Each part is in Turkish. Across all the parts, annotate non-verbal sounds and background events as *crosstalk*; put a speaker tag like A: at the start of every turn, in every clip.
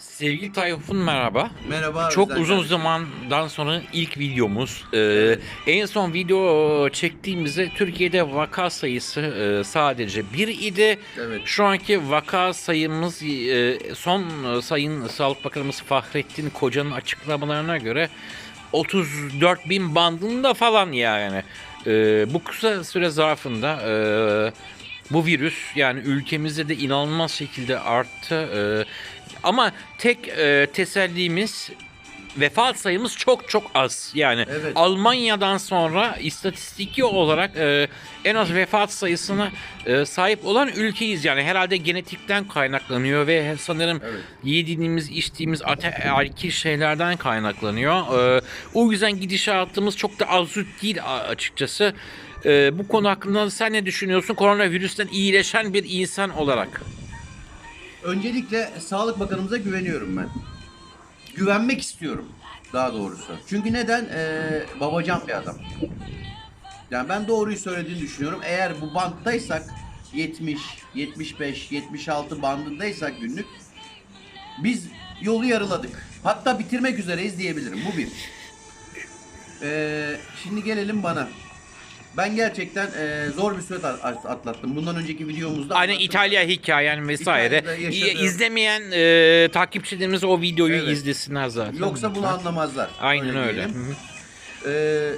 A: Sevgili Tayfun merhaba.
B: Merhaba.
A: Çok
B: Özden
A: uzun
B: kardeşim.
A: zamandan sonra ilk videomuz. Ee, En son video çektiğimizde Türkiye'de vaka sayısı e, sadece bir idi.
B: Evet.
A: Şu anki vaka sayımız e, son e, Sayın Sağlık Bakanımız Fahrettin Koca'nın açıklamalarına göre 34 bin bandında falan yani. Ee, bu kısa süre zarfında e, bu virüs yani ülkemizde de inanılmaz şekilde arttı. Ee, ama tek e, tesellimiz vefat sayımız çok çok az. Yani
B: Evet.
A: Almanya'dan sonra istatistiki olarak e, en az vefat sayısına e, sahip olan ülkeyiz. Yani herhalde genetikten kaynaklanıyor ve sanırım
B: Evet.
A: yediğimiz, içtiğimiz ataerkil şeylerden kaynaklanıyor. E, o yüzden gidişatımız çok da azut değil açıkçası. E, bu konu hakkında sen ne düşünüyorsun? Koronavirüsten iyileşen bir insan olarak.
B: Öncelikle Sağlık Bakanımıza güveniyorum ben. Güvenmek istiyorum daha doğrusu. Çünkü neden? Ee, babacan bir adam. Yani ben doğruyu söylediğini düşünüyorum. Eğer bu banttaysak 70, 75, 76 bandındaysak günlük biz yolu yarıladık. Hatta bitirmek üzereyiz diyebilirim. Bu bir. Ee, şimdi gelelim bana. Ben gerçekten ee, zor bir süreç at- atlattım. Bundan önceki videomuzda
A: Aynen
B: anlattım.
A: İtalya hikayen vesaire.
B: İtalya'da
A: İzlemeyen e, takipçilerimiz o videoyu
B: Evet.
A: izlesinler zaten.
B: Yoksa bunu anlamazlar.
A: Aynen öyle.
B: diyelim.
A: Hı hı.
B: Ee,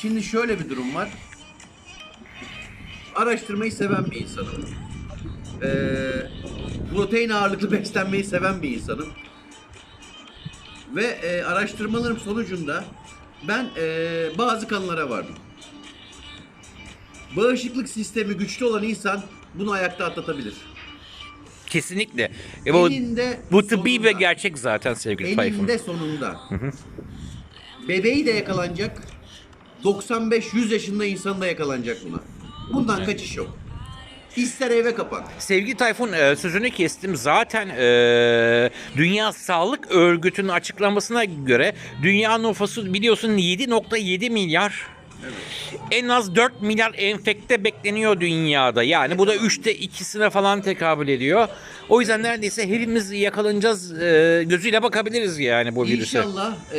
B: şimdi şöyle bir durum var. Araştırmayı seven bir insanım. Ee, protein ağırlıklı *laughs* beslenmeyi seven bir insanım. Ve e, araştırmalarım sonucunda ben e, bazı kanılara vardım. Bağışıklık sistemi güçlü olan insan bunu ayakta atlatabilir.
A: Kesinlikle. E, bu,
B: Eninde
A: bu tıbbi
B: sonunda-
A: ve gerçek zaten sevgili Tayfun.
B: Eninde sonunda. Bebeği de yakalanacak. 95-100 yaşında insan da yakalanacak buna. Bundan kaçış yok. İster eve kapan.
A: Sevgili Tayfun e, sözünü kestim. Zaten e, Dünya Sağlık Örgütü'nün açıklamasına göre dünya nüfusu biliyorsun 7.7 milyar. En az 4 milyar enfekte bekleniyor dünyada. Yani bu da 3'te 2'sine falan tekabül ediyor. O yüzden neredeyse hepimiz yakalanacağız e, gözüyle bakabiliriz yani bu virüse.
B: İnşallah e,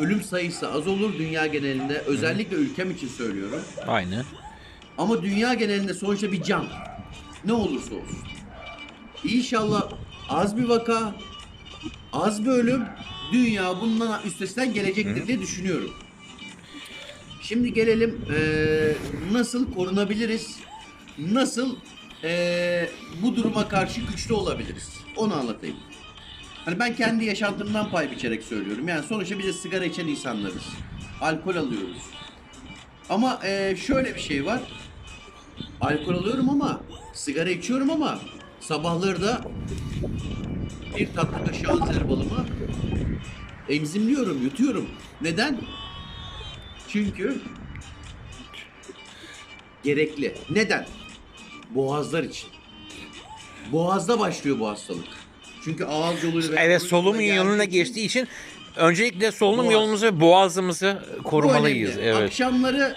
B: ölüm sayısı az olur dünya genelinde. Özellikle ülkem için söylüyorum.
A: Aynı.
B: Ama dünya genelinde sonuçta bir can. Ne olursa olsun. İnşallah az bir vaka, az bir ölüm, dünya bundan üstesinden gelecektir diye düşünüyorum. Şimdi gelelim eee, nasıl korunabiliriz? Nasıl eee, bu duruma karşı güçlü olabiliriz? Onu anlatayım. Hani ben kendi yaşantımdan pay biçerek söylüyorum. Yani sonuçta biz de sigara içen insanlarız. Alkol alıyoruz. Ama eee, şöyle bir şey var. Alkol alıyorum ama sigara içiyorum ama sabahları da bir tatlı kaşığı balımı emzimliyorum, yutuyorum. Neden? Çünkü gerekli. Neden? Boğazlar için. Boğazda başlıyor bu hastalık. Çünkü ağız yoluyla ve
A: Evet solunum yoluna geçtiği için öncelikle solunum
B: Boğaz.
A: yolumuzu ve boğazımızı korumalıyız. Evet.
B: Akşamları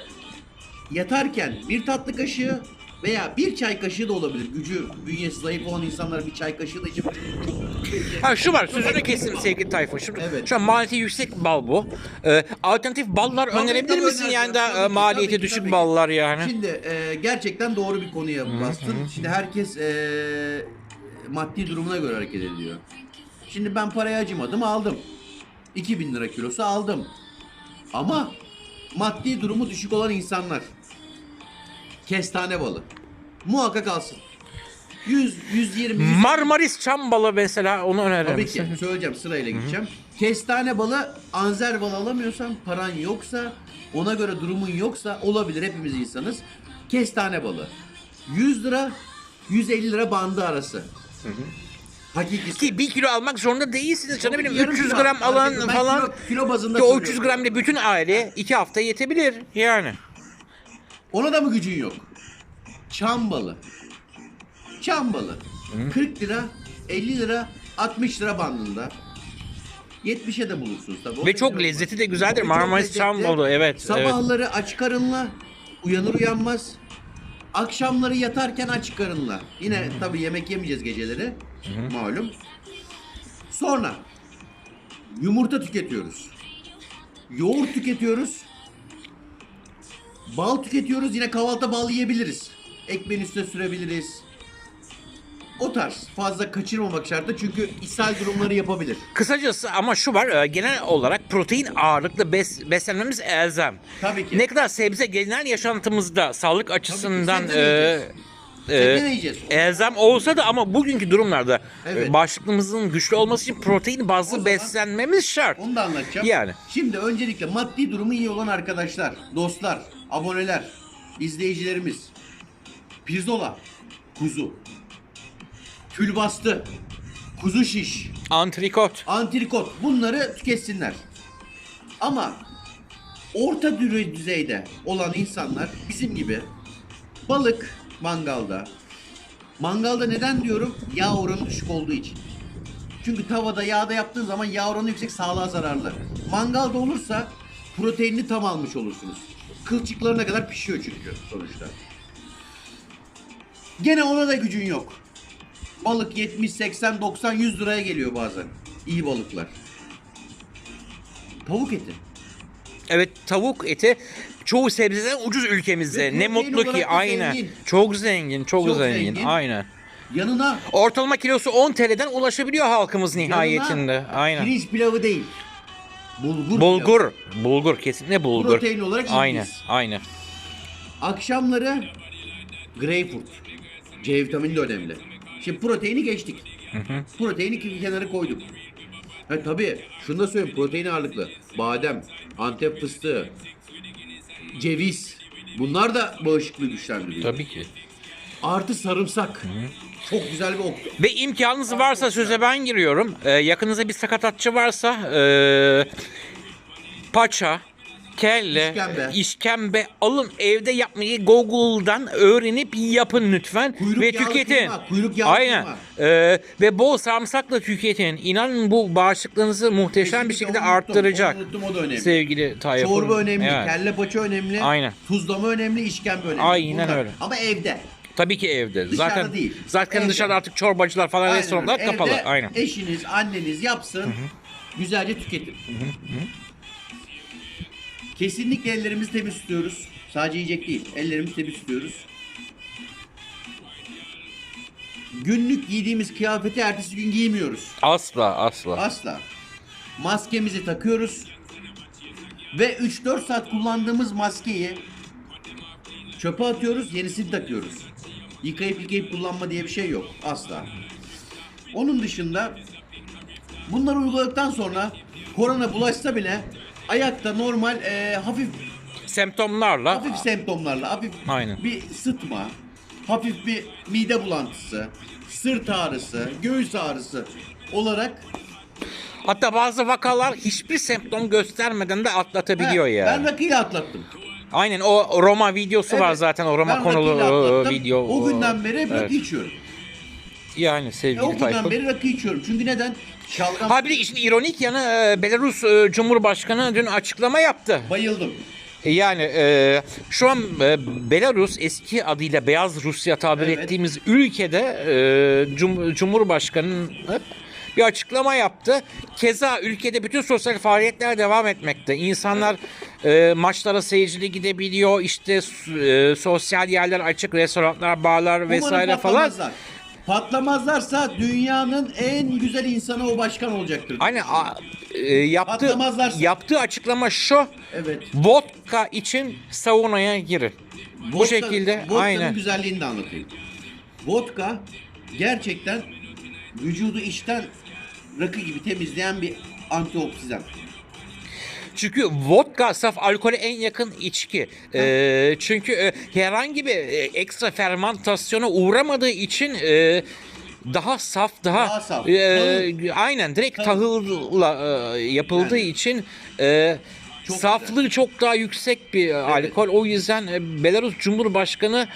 B: yatarken bir tatlı kaşığı veya bir çay kaşığı da olabilir. Gücü, bünyesi zayıf olan insanlar bir çay kaşığı da içip
A: Ha şu var sözünü kestim sevgili Tayfun. Şimdi
B: Evet.
A: şu an maliyeti yüksek bal bu. Ee, alternatif ballar
B: Tabii,
A: önerebilir
B: tabii,
A: misin
B: öneririm.
A: yani da
B: Tabii
A: e,
B: ki,
A: maliyeti
B: tabii ki,
A: düşük
B: tabii ki.
A: ballar yani?
B: Şimdi e, gerçekten doğru bir konuya bastın. Şimdi herkes e, maddi durumuna göre hareket ediyor. Şimdi ben paraya acımadım aldım. 2000 lira kilosu aldım. Ama maddi durumu düşük olan insanlar kestane balı muhakkak alsın. 100 120 100
A: Marmaris çam balı mesela onu önerir
B: Tabii ki. Söyleyeceğim sırayla gideceğim. Kestane balı, anzer balı alamıyorsan, paran yoksa, ona göre durumun yoksa olabilir hepimiz insanız. Kestane balı. 100 lira, 150 lira bandı arası. Hakikisi.
A: Ki bir kilo almak zorunda değilsiniz canım benim
B: Yarım
A: 300
B: kilo,
A: gram alan falan.
B: Kilo, kilo bazında
A: Ki o
B: söylüyorum.
A: 300 gram ile bütün aile 2 hafta yetebilir yani.
B: Ona da mı gücün yok? Çam balı. Çam balı. 40 lira, 50 lira, 60 lira bandında. 70'e de bulursunuz tabii.
A: Ve çok lezzeti de güzeldir. Marmaris çam balı, evet, evet.
B: Sabahları aç karınla uyanır uyanmaz. Akşamları yatarken aç karınla. Yine tabii yemek yemeyeceğiz geceleri. Malum. Sonra yumurta tüketiyoruz. Yoğurt tüketiyoruz. Bal tüketiyoruz. Yine kahvaltıda bal yiyebiliriz. Ekmeğin üstüne sürebiliriz. O tarz fazla kaçırmamak şartı çünkü ishal durumları yapabilir.
A: Kısacası ama şu var e, genel olarak protein ağırlıklı bes, beslenmemiz elzem.
B: Tabii ki.
A: Ne kadar sebze genel yaşantımızda sağlık açısından
B: sebze
A: e,
B: yiyeceğiz.
A: e,
B: Sebze de yiyeceğiz.
A: elzem olsa da ama bugünkü durumlarda
B: Evet.
A: e, bağışıklığımızın güçlü olması için protein bazlı
B: zaman-
A: beslenmemiz şart.
B: Onu da anlatacağım.
A: Yani.
B: Şimdi öncelikle maddi durumu iyi olan arkadaşlar, dostlar, aboneler, izleyicilerimiz. Pirzola, kuzu. Külbastı, kuzu şiş,
A: Antrikot.
B: antrikot bunları tüketsinler. Ama orta düzey- düzeyde olan insanlar bizim gibi balık mangalda. Mangalda neden diyorum? Yağ oranı düşük olduğu için. Çünkü tavada yağda yaptığın zaman yağ oranı yüksek sağlığa zararlı. Mangalda olursa proteinini tam almış olursunuz. Kılçıklarına kadar pişiyor çünkü sonuçta. Gene ona da gücün yok. Balık 70, 80, 90, 100 liraya geliyor bazen. İyi balıklar. Tavuk eti.
A: Evet tavuk eti çoğu sebzeden ucuz ülkemizde.
B: Ve
A: ne mutlu ki aynen.
B: zengin.
A: Çok zengin, çok,
B: Çok
A: zengin.
B: zengin.
A: Aynen.
B: Yanına
A: Ortalama kilosu 10 TL'den ulaşabiliyor halkımız nihayetinde. Aynen.
B: pirinç pilavı değil. Bulgur.
A: Bulgur. Bulgur kesinlikle bulgur.
B: Protein olarak
A: Aynen,
B: İngiliz.
A: aynen.
B: Akşamları greyfurt. C vitamini de önemli. Şimdi proteini geçtik. Proteini bir kenara koyduk. Ha tabii şunu da söyleyeyim protein ağırlıklı. Badem, antep fıstığı, ceviz. Bunlar da bağışıklığı güçlendiriyor.
A: Tabii ki.
B: Artı sarımsak. Çok güzel bir ok.
A: Ve imkanınız varsa söze ben giriyorum. Ee, yakınızda bir sakatatçı varsa e, paça, kelle,
B: İşkembe.
A: işkembe alın evde yapmayı Google'dan öğrenip yapın lütfen
B: Kuyruk
A: ve tüketin.
B: kıyma, kuyruk
A: Aynen.
B: kıyma.
A: Ee, ve bol sarımsakla tüketin. İnanın bu bağışıklığınızı muhteşem bir
B: Kesinlikle
A: şekilde
B: onu unuttum,
A: arttıracak.
B: onu unuttum, o da önemli.
A: Sevgili Tayyip.
B: Çorba önemli,
A: Evet.
B: kelle paça önemli,
A: Aynen.
B: tuzlama önemli, işkembe önemli.
A: Aynen öyle.
B: Ama evde.
A: Tabii ki evde. zaten
B: değil.
A: zaten
B: Evde.
A: dışarıda artık çorbacılar falan
B: Aynen
A: restoranlar
B: öyle.
A: kapalı.
B: Evde
A: Aynen.
B: eşiniz, anneniz yapsın, güzelce tüketin. Kesinlikle ellerimizi temiz tutuyoruz. Sadece yiyecek değil, ellerimizi temiz tutuyoruz. Günlük giydiğimiz kıyafeti ertesi gün giymiyoruz.
A: Asla asla.
B: Asla. Maskemizi takıyoruz. Ve 3-4 saat kullandığımız maskeyi çöpe atıyoruz, yenisini takıyoruz. Yıkayıp yıkayıp kullanma diye bir şey yok. Asla. Onun dışında bunları uyguladıktan sonra korona bulaşsa bile ayakta normal e, hafif
A: Semptomlarla
B: hafif semptomlarla hafif
A: Aynen.
B: bir sıtma, hafif bir mide bulantısı, sırt ağrısı, göğüs ağrısı olarak
A: Hatta bazı vakalar hiçbir semptom göstermeden de atlatabiliyor ya.
B: Ben rakıyla atlattım.
A: Aynen o Roma videosu var zaten o Roma
B: ben
A: konulu
B: rakıyla
A: e,
B: atlattım.
A: video.
B: O günden beri
A: Evet.
B: rakı içiyorum.
A: Yani
B: E,
A: sevgili
B: o günden
A: Tayfun.
B: beri rakı içiyorum. Çünkü neden? Şalgam
A: Ha bir de işin ironik yanı e, Belarus e, Cumhurbaşkanı dün açıklama yaptı.
B: bayıldım.
A: E, Yani e, şu an e, Belarus eski adıyla Beyaz Rusya tabir
B: Evet.
A: ettiğimiz ülkede e, Cum- Cumhurbaşkanı bir açıklama yaptı. Keza ülkede bütün sosyal faaliyetler devam etmekte. İnsanlar e, maçlara seyircili gidebiliyor. İşte e, sosyal yerler açık, restoranlar, barlar vesaire falan.
B: patlamazlar. Patlamazlarsa dünyanın en güzel insanı o başkan olacaktır.
A: Aynen a- e, yaptığı
B: Patlamazlarsa.
A: yaptığı açıklama şu.
B: Evet.
A: Vodka için saunaya girin. Bu
B: Vodka-
A: şekilde
B: vodka'nın
A: aynen.
B: güzelliğini de anlatayım. Vodka gerçekten vücudu içten rakı gibi temizleyen bir antioksidan.
A: Çünkü vodka saf alkole en yakın içki. Ee, çünkü e, herhangi bir e, ekstra fermentasyona uğramadığı için e, daha saf, daha,
B: Daha saf.
A: e, aynen direkt
B: Tahıl.
A: tahılla e, yapıldığı
B: Yani.
A: için e,
B: Çok
A: saflığı çok daha yüksek bir alkol. O yüzden e, Belarus Cumhurbaşkanı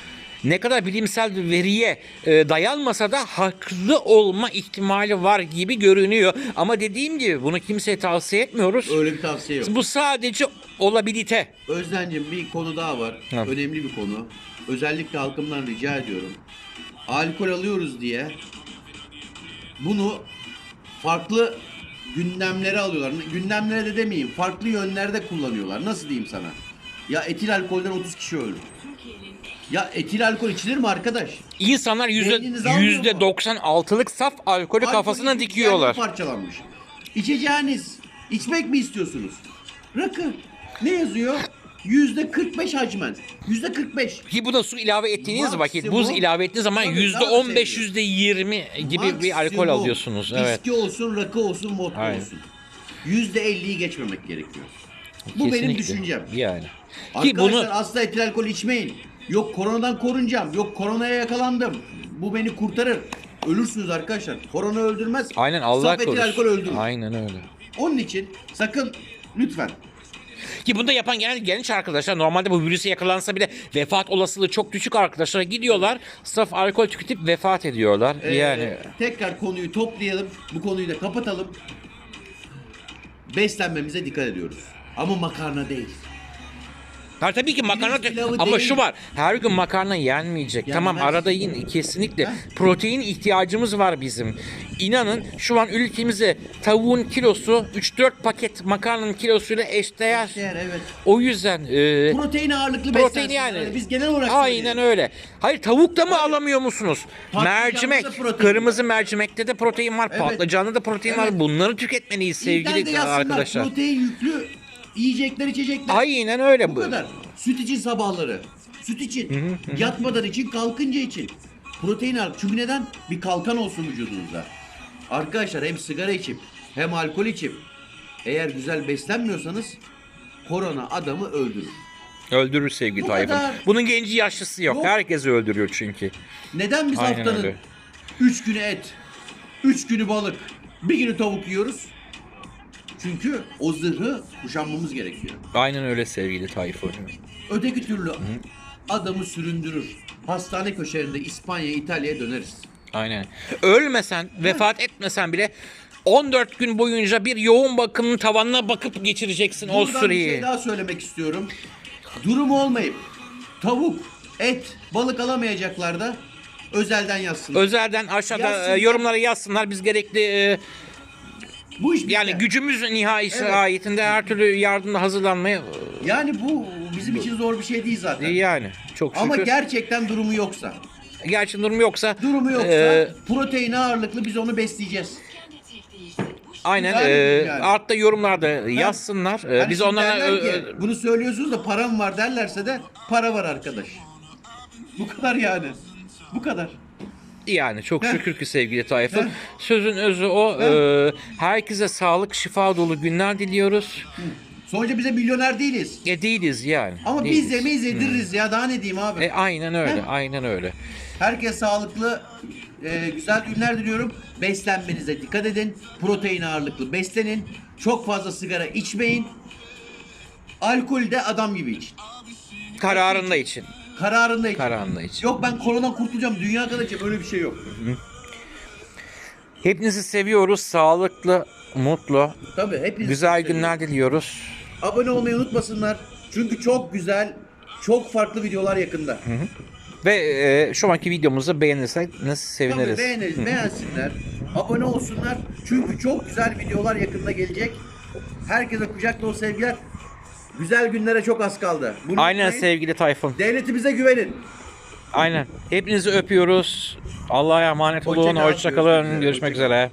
A: ne kadar bilimsel veriye e, dayanmasa da haklı olma ihtimali var gibi görünüyor. Ama dediğim gibi bunu kimseye tavsiye etmiyoruz.
B: Öyle bir tavsiye yok.
A: Bu sadece olabilite.
B: Özden'cim bir konu daha var.
A: Evet.
B: Önemli bir konu. Özellikle halkımdan rica ediyorum. Alkol alıyoruz diye bunu farklı gündemlere alıyorlar. Gündemlere de demeyeyim. Farklı yönlerde kullanıyorlar. Nasıl diyeyim sana? Ya etil alkolden 30 kişi öldü. Ya etil alkol içilir mi arkadaş?
A: İnsanlar yüzde,
B: Beyniniz almıyor mu?
A: yüzde 96'lık saf alkolü kafasına
B: Alkolün
A: dikiyorlar.
B: parçalanmış. İçeceğiniz, içmek mi istiyorsunuz? Rakı. Ne yazıyor? Yüzde 45 hacmen. Yüzde 45.
A: Ki bu da su ilave ettiğiniz vakit,
B: Maksimum-
A: buz ilave ettiğiniz zaman
B: Tabii,
A: yüzde
B: daha
A: 15,
B: seviyor.
A: yüzde 20 gibi bir alkol
B: Maksimum.
A: alıyorsunuz. Evet.
B: Viski olsun, rakı olsun, vodka
A: Aynen.
B: olsun. Yüzde 50'yi geçmemek gerekiyor. Bu benim
A: Kesinlikle.
B: düşüncem.
A: Yani. Ki
B: Arkadaşlar
A: bunu
B: asla etil alkol içmeyin. Yok koronadan korunacağım. Yok koronaya yakalandım. Bu beni kurtarır. Ölürsünüz arkadaşlar. Korona öldürmez.
A: aynen Allah
B: Saf etil
A: korusun.
B: alkol öldürür.
A: Aynen öyle.
B: Onun için sakın lütfen
A: Ki bunu da yapan genel genç arkadaşlar normalde bu virüse yakalansa bile vefat olasılığı çok düşük arkadaşlar gidiyorlar saf alkol tüketip vefat ediyorlar.
B: Ee,
A: yani
B: tekrar konuyu toplayalım. Bu konuyu da kapatalım. Beslenmemize dikkat ediyoruz. Ama makarna değil.
A: Ha, tabii ki makarna
B: pilavı
A: ama
B: değil.
A: şu var. Her gün makarna yenmeyecek.
B: Yenmez.
A: Tamam arada yiyin kesinlikle.
B: Heh.
A: Protein ihtiyacımız var bizim. İnanın şu an ülkemizde tavuğun kilosu 3-4 paket makarnanın kilosuyla eşdeğer.
B: Değer evet.
A: O yüzden e,
B: Protein ağırlıklı
A: protein
B: beslensin.
A: yani.
B: Biz genel olarak
A: Aynen
B: söyleyelim.
A: öyle. Hayır tavuk da mı alamıyor musunuz? Mercimek, kırmızı mercimekte de protein var,
B: Evet.
A: patlıcanda da protein
B: Evet.
A: var. Bunları tüketmeliyiz sevgili arkadaşlar.
B: Protein yüklü yiyecekler içecekler.
A: Aynen öyle
B: Bu
A: bu.
B: kadar. Süt için sabahları. Süt için. Yatmadan için, kalkınca için. Protein al. Çünkü neden? Bir kalkan olsun vücudunuzda. Arkadaşlar hem sigara içip hem alkol içip eğer güzel beslenmiyorsanız korona adamı öldürür.
A: Öldürür sevgili
B: Bu
A: Tayfun.
B: kadar.
A: Bunun genci yaşlısı yok.
B: Yok.
A: Herkesi öldürüyor çünkü.
B: Neden biz
A: Aynen
B: haftanın
A: öyle.
B: 3 günü et, 3 günü balık, bir günü tavuk yiyoruz? Çünkü o zırhı kuşanmamız gerekiyor.
A: Aynen öyle sevgili Tayfun.
B: Öteki türlü adamı süründürür. Hastane köşelerinde İspanya, İtalya'ya döneriz.
A: Aynen. Ölmesen, vefat etmesen bile 14 gün boyunca bir yoğun bakımın tavanına bakıp geçireceksin o
B: Buradan bir
A: süreyi.
B: şey daha söylemek istiyorum. Durumu olmayıp tavuk, et, balık alamayacaklar da özelden yazsın.
A: Özelden aşağıda
B: Yazsınlar.
A: e, yorumlara yazsınlar. Biz gerekli e,
B: bu iş
A: yani
B: bizde.
A: gücümüz nihayesi
B: Evet.
A: ayetinde her türlü yardımda hazırlanmaya
B: Yani bu bizim için zor bir şey değil zaten.
A: yani çok şükür.
B: Ama gerçekten durumu yoksa,
A: Gerçi durum yoksa
B: durumu yoksa
A: e,
B: protein ağırlıklı biz onu besleyeceğiz.
A: aynen
B: Güzel
A: e,
B: bir yani.
A: altta yorumlarda yazsınlar. E,
B: Hani
A: biz
B: şimdi derler ki,
A: e, e,
B: bunu söylüyorsunuz da param var derlerse de para var arkadaş. Bu kadar yani. Bu kadar.
A: Yani çok şükür ki sevgili Tayfun. Sözün özü o. e, herkese sağlık, şifa dolu günler diliyoruz.
B: Sonuçta bize milyoner değiliz.
A: E değiliz yani.
B: Ama
A: değiliz.
B: biz yemeyiz yediririz ya daha ne diyeyim abi.
A: E aynen öyle,
B: Heh.
A: aynen öyle.
B: Herkes sağlıklı, e, güzel günler diliyorum. Beslenmenize dikkat edin. Protein ağırlıklı beslenin. Çok fazla sigara içmeyin. Alkol de adam gibi için.
A: Kararında için.
B: Kararında için.
A: Kararında için.
B: Yok ben koronadan kurtulacağım, dünya kadar içeceğim. Öyle bir şey yok.
A: Hepinizi seviyoruz. Sağlıklı, mutlu,
B: Tabii hepiniz
A: güzel günler diliyoruz.
B: Abone olmayı unutmasınlar. Çünkü çok güzel, çok farklı videolar yakında.
A: Ve e, şu anki videomuzu beğenirseniz
B: Tabii
A: seviniriz.
B: beğeniriz, beğensinler. Abone olsunlar. Çünkü çok güzel videolar yakında gelecek. Herkese kucak dolu sevgiler. Güzel günlere çok az kaldı. Bunu
A: Aynen
B: unutmayın.
A: sevgili Tayfun.
B: Devletimize güvenin.
A: Aynen. Hepinizi öpüyoruz. Allah'a emanet olun.
B: Hoşça kal.
A: Hoşça kalın.
B: Görüşmek üzere.
A: Görüşmek üzere.